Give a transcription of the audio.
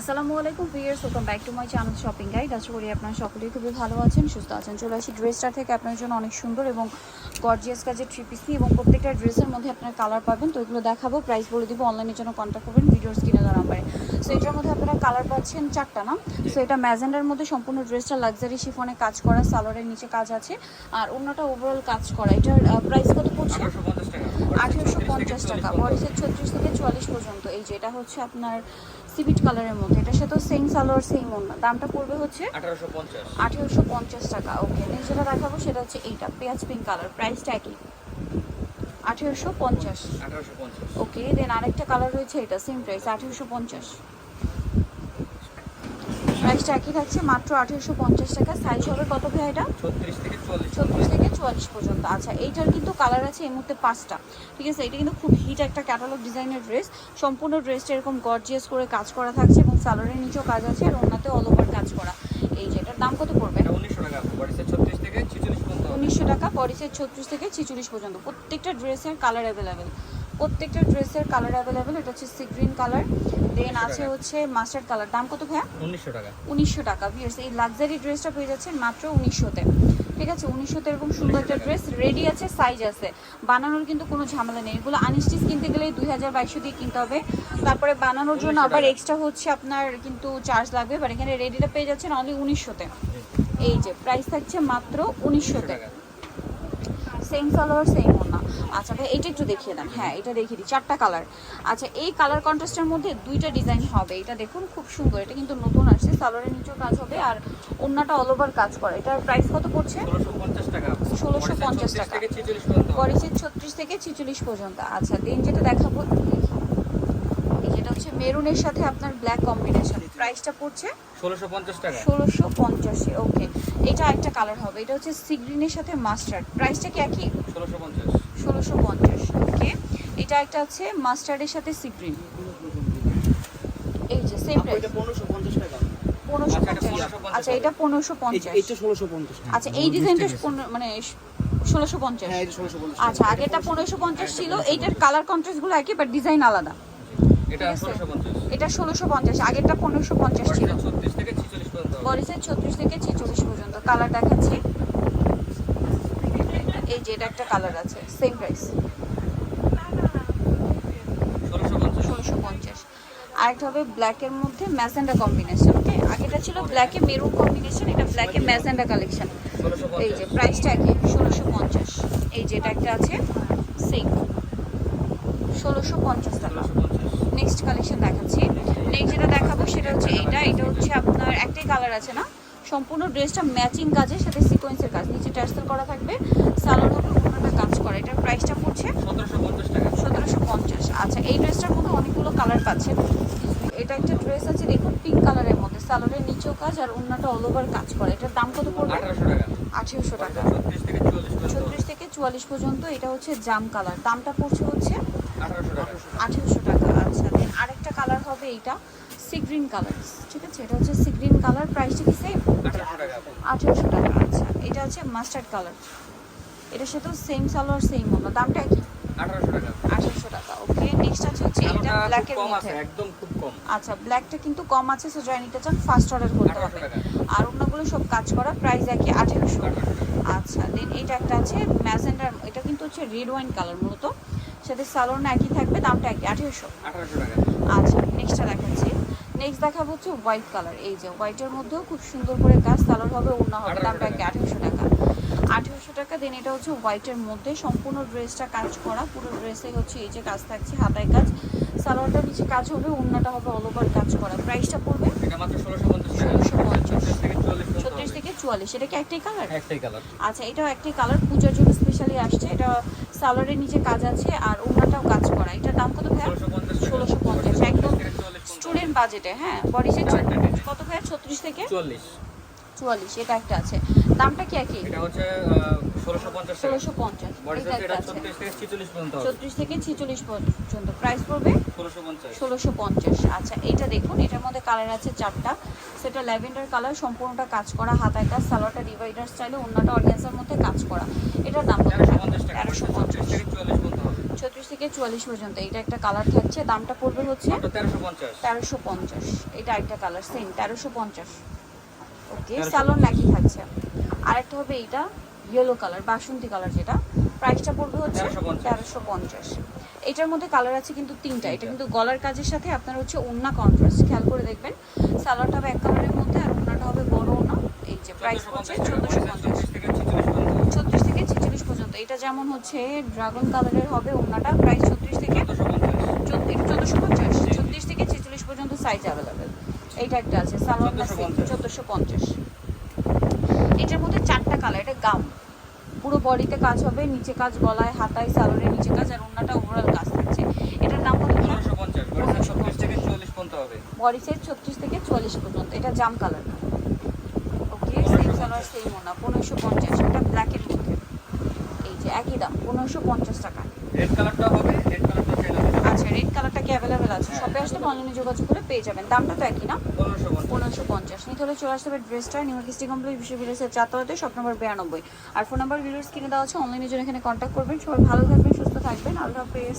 আসসালামু আলাইকুম viewers welcome back to my channel shopping guide আশা করি আপনারা সকলেই খুবই ভালো আছেন, সুস্থ আছেন। চলে আসি ড্রেসটা থেকে। আপনার জন্য অনেক সুন্দর এবং গর্জিয়াস কাজের থ্রি পিস এবং প্রত্যেকটা ড্রেসের মধ্যে আপনার কালার পাবেন। তো এগুলো দেখাবো প্রাইস বলে দিব অনলাইনের জন্য কন্ট্যাক্ট করবেন ভিডিওর স্ক্রিনে দেওয়া নাম্বারে সো এটার মধ্যে আপনারা কালার পাচ্ছেন চারটা, না? সো এটা ম্যাজেন্ডার মধ্যে সম্পূর্ণ ড্রেসটা লাক্সারি শিফনে কাজ করা সালোয়ারের নিচে কাজ আছে। আর অন্যটা ওভারঅল কাজ করা। এটার প্রাইস কত পড়ছে? পঞ্চাশ টাকা বয়সের ছত্রিশ থেকে চুয়াল্লিশ পর্যন্ত। এই যে এটা হচ্ছে আপনার সিভিট কালারের মধ্যে। এটার তো সেম সালোয়ার সেম অন্য দামটা পড়বে হচ্ছে আঠারোশো পঞ্চাশ। টাকা ওকে নেক্সট যেটা দেখাবো সেটা হচ্ছে এইটা পেঁয়াজ পিঙ্ক কালার প্রাইসটা একই আঠেরোশো পঞ্চাশ। ওকে দেন আরেকটা কালার রয়েছে এটা সেম প্রাইস আঠেরোশো পঞ্চাশ। প্রাইসটা একই থাকছে মাত্র আঠেরোশো পঞ্চাশ টাকা। সাইজ হবে কত ভাই এটা? ছত্রিশ থেকে চল্লিশ ছত্রিশ থেকে চুয়াল্লিশ পর্যন্ত। আচ্ছা এইটার কিন্তু কালার আছে এই মুহূর্তে পাঁচটা। ঠিক আছে এটা কিন্তু খুব হিট একটা ক্যাটালগ ডিজাইনের ড্রেস সম্পূর্ণ ড্রেসটা এরকম গর্জিয়াস করে কাজ করা থাকছে এবং সালোয়ারের নিচেও কাজ আছে আর ওনাতে অল ওভার কাজ করা। এই যে এটার দাম কত পড়বে? উনিশশো টাকা বাড়িতে ছত্রিশ থেকে ছিচল্লিশ পর্যন্ত উনিশশো টাকা পরিচয় ছত্রিশ থেকে ছিচল্লিশ পর্যন্ত। প্রত্যেকটা ড্রেসের কালার অ্যাভেলেবেল প্রত্যেকটা ড্রেসের কালার অ্যাভেলেবেল এটা হচ্ছে সি গ্রিন কালার দেন আছে হচ্ছে মাস্টার্ড কালার দাম কত ভাইয়া? উনিশশো টাকা। উনিশশো টাকা ভিয়ার্স এই লাক্সারি ড্রেসটা পেয়ে যাচ্ছেন মাত্র উনিশশোতে। ঠিক আছে উনিশশোতে এরকম সুন্দর একটা ড্রেস রেডি আছে সাইজ আছে। বানানোর কিন্তু কোনো ঝামেলা নেই। এগুলো আনস্টিচ কিনতে গেলে দুই হাজার বাইশশো দিয়ে কিনতে হবে। তারপরে বানানোর জন্য আবার এক্সট্রা হচ্ছে আপনার কিন্তু চার্জ লাগবে বাট এখানে রেডিটা পেয়ে যাচ্ছেন অনলি উনিশশোতে। এই যে প্রাইস থাকছে মাত্র উনিশশোতে। সেম সালোয়ার সেম ওনা আচ্ছা ভাই এটা একটু দেখিয়ে দেন। হ্যাঁ এটা দেখিয়ে দিই। চারটা কালার আচ্ছা এই কালার কন্ট্রাস্টের মধ্যে দুইটা ডিজাইন হবে। এটা দেখুন খুব সুন্দর। এটা কিন্তু নতুন আসছে। সালোয়ারের নিচেও কাজ হবে আর অন্যটা অল ওভার কাজ করে। এটার প্রাইস কত পড়ছে? ষোলোশো পঞ্চাশ টাকা। 1650 টাকা। থেকে ছিচল্লিশ পরিচিত ছত্রিশ থেকে ছেচল্লিশ পর্যন্ত। আচ্ছা দিন যেটা দেখাবো মেরুনের সাথে আপনার ব্ল্যাক কম্বিনেশন প্রাইসটা পড়ছে? ষোলোশো পঞ্চাশ টাকা। ষোলোশো পঞ্চাশে ওকে এটা একটা কালার হবে। এটা হচ্ছে সি গ্রিনের সাথে মাস্টার্ড প্রাইসটা কি একই? ষোলোশো পঞ্চাশ। ষোলোশো পঞ্চাশ ওকে এটা একটা আছে মাস্টার্ডের সাথে সি গ্রিন এই যে সেম প্রাইস পনেরোশো পঞ্চাশ টাকা। পনেরোশো আচ্ছা, এটা পঞ্চাশ আচ্ছা এটা পনেরোশো পঞ্চাশ। ষোলোশো পঞ্চাশ আচ্ছা এই ডিজাইনটা মানে ষোলোশো পঞ্চাশ। আচ্ছা আগেরটা পনেরোশো পঞ্চাশ ছিল। এইটার কালার কন্ট্রাস্টগুলো একই বাট ডিজাইন আলাদা। এটা ষোলোশো পঞ্চাশ। আগেরটা পনেরোশো পঞ্চাশ ছিল। পর্যন্ত ছত্রিশ থেকে ছেচল্লিশ পর্যন্ত। কালার দেখাচ্ছি। এই যে এটা একটা কালার আছে। সেম প্রাইস ষোলোশো পঞ্চাশ। আরেকটা হবে ব্ল্যাকের মধ্যে ম্যাজেন্ডা কম্বিনেশন ওকে আগেটা ছিল ব্ল্যাকে মেরুন কম্বিনেশন এটা ব্ল্যাকে ম্যাজেন্ডা কালেকশন এই যে প্রাইসটা একই ষোলোশো পঞ্চাশ। এই যে এটা একটা আছে সেম ষোলোশো পঞ্চাশ টাকা। নেক্সট কালেকশন দেখাচ্ছি। নেক্সট যেটা দেখাবো সেটা হচ্ছে এটা। এটা হচ্ছে আপনার একটাই কালার আছে না? সম্পূর্ণ ড্রেসটা ম্যাচিং কাজের সাথে সিকোয়েন্সের কাজ। নিচে টার্সেল করা থাকবে সালোয়ার হবে অন্যটা কাজ করা। এটার প্রাইসটা পড়ছে সতেরোশো পঞ্চাশ আচ্ছা এই ড্রেসটার মধ্যে অনেকগুলো কালার পাচ্ছেন এটা একটা ড্রেস আছে দেখুন পিঙ্ক কালারের মধ্যে। সালোয়ারের নিচেও কাজ আর অন্যটা অল ওভার কাজ করে। এটার দাম কত পড়বে? আঠেরোশো টাকা। ছত্রিশ থেকে চুয়াল্লিশ পর্যন্ত। এটা হচ্ছে জাম কালার দামটা পড়ছে হচ্ছে আঠেরোশো টাকা আঠেরোশো টাকা আচ্ছা দেন আরেকটা কালার হবে এইটা সি গ্রিন কালার ঠিক আছে? এটা হচ্ছে সি গ্রিন কালার প্রাইসটা কি সেম আঠেরোশো টাকা আচ্ছা। এটা হচ্ছে মাস্টার্ড কালার এটার সাথেও সেম সালোয়ার সেম অন্য দামটা কি? আঠারোশো টাকা। ওকে নেক্সট আছে হচ্ছে এটা ব্ল্যাকের মধ্যে। একদম খুব কম। আচ্ছা ব্ল্যাকটা কিন্তু কম আছে সো যারা নিতে চান ফার্স্ট অর্ডার করতে হবে। আর অন্যগুলো সব কাজ করা প্রাইস একই আঠেরোশো। আচ্ছা দেন এটা একটা আছে ম্যাজেন্ডার এটা কিন্তু হচ্ছে রেড ওয়াইন কালার মূলত। সাথে সালোয়ার না একই থাকবে দামটা একই আঠেরোশো। আচ্ছা নেক্সটটা দেখাচ্ছি। নেক্সট দেখাবো হচ্ছে হোয়াইট কালার এই যে হোয়াইটের মধ্যেও খুব সুন্দর করে কাজ কালার হবে অন্য হবে দামটা। কি আঠেরোশো টাকা। আঠেরোশো টাকা দেন এটা হচ্ছে হোয়াইটের মধ্যে সম্পূর্ণ ড্রেসটা কাজ করা পুরো ড্রেসে হচ্ছে এই যে কাজ থাকছে হাতায় কাজ। সালোয়ারটা নিচে কাজ হবে অন্যটা হবে অল ওভার কাজ করা। প্রাইসটা পড়বে? ষোলোশো পঞ্চাশ ছত্রিশ থেকে চুয়াল্লিশ এটা কি একটাই কালার একটাই কালার আচ্ছা এটাও একটাই কালার পূজার জন্য স্পেশালি আসছে এটা সালোয়ারের নিচে কাজ আছে আর ওনাটাও কাজ করা। এটার দাম কত ভাইয়া? ষোলোশো পঞ্চাশ। একদম স্টুডেন্ট বাজেটে হ্যাঁ বডি সেট। কত ভাইয়া? ছত্রিশ থেকে? চল্লিশ চুয়াল্লিশ এটা একটা আছে। দামটা কি একই? এটা হচ্ছে ষোলোশো পঞ্চাশ টাকা। ষোলোশো পঞ্চাশ। বডি এটা সাইজ একটা এটা আছে। ছত্রিশ থেকে ছিচল্লিশ পর্যন্ত থেকে প্রাইস পড়বে? আচ্ছা এইটা দেখুন এটার মধ্যে কালার আছে চারটা। সেটা ল্যাভেন্ডার কালার সম্পূর্ণটা কাজ করা হাতায় কাজ সালোয়ারটা ডিভাইডার স্টাইলে অন্যটা মধ্যে কাজ করা। এটার দাম কত? টাকা। থেকে চুয়াল্লিশ পর্যন্ত হবে। ছত্রিশ থেকে চুয়াল্লিশ পর্যন্ত। এটা একটা কালার থাকছে। দামটা পড়বে হচ্ছে তেরোশো পঞ্চাশ। এটা একটা কালার সেম তেরোশো পঞ্চাশ। ওকে 1350 সালোন একই থাকছে। আরেকটা হবে এইটা ইয়েলো কালার বাসন্তী কালার যেটা। প্রাইসটা পড়বে হচ্ছে তেরোশো পঞ্চাশ। এটার মধ্যে কালার আছে কিন্তু তিনটা। এটা কিন্তু গলার কাজের সাথে আপনার হচ্ছে ওন্না কন্ট্রাস্ট খেয়াল করে দেখবেন। সালোয়ারটা হবে এক কালারের মধ্যে আর ওন্নাটা হবে বড় ওনা এই যে প্রাইস পড়ছে চোদ্দোশো পঞ্চাশ। ছত্রিশ থেকে ছেচল্লিশ পর্যন্ত। এটা যেমন হচ্ছে ড্রাগন কালারের হবে ওন্নাটা প্রাইস ছত্রিশ থেকে চোদ্দোশো পঞ্চাশ। ছত্রিশ থেকে ছেচল্লিশ পর্যন্ত সাইজ অ্যাভেলেবেল এইটা একটা আছে 1450 চোদ্দোশো পঞ্চাশ। এটার মধ্যে চারটা কালার এটা গাম পুরো বডিতে কাজ হবে নিচে কাজ গলায় হাতায় সালোয়ারের নিচে কাজ আর অন্যটা ওভারঅল কাজ থাকছে। এটার পর্যন্ত হবে। বডি সাইজ ছত্রিশ থেকে চুয়াল্লিশ পর্যন্ত এটা জাম colour okay same salwar same ওনা পনেরোশো পঞ্চাশ এটা ব্ল্যাকের মধ্যে। এই যে একই দাম পনেরোশো পঞ্চাশ টাকা। রেড কালারটা হবে রেড কালারটা চাইলে আচ্ছা রেড কালারটা কি অ্যাভেলেবেল আছে? শপে আসলে অনলাইনে যোগাযোগ করে পেয়ে যাবেন। দামটা তো একই না? পনেরোশো পঞ্চাশ। নিতে হলে চলে আসতে হবে ড্রেসটা নিউ কিস্টি কমপ্লিট বিশ্ববিদ্যালয়ের চারতলাতে শপ নম্বর বিরানব্বই। আর ফোন নাম্বার ভিডিওস কিনে দেওয়া আছে অনলাইনের জন্য এখানে কন্ট্যাক্ট করবেন। সবাই ভালো থাকবেন সুস্থ থাকবেন। আল্লাহ হাফেজ।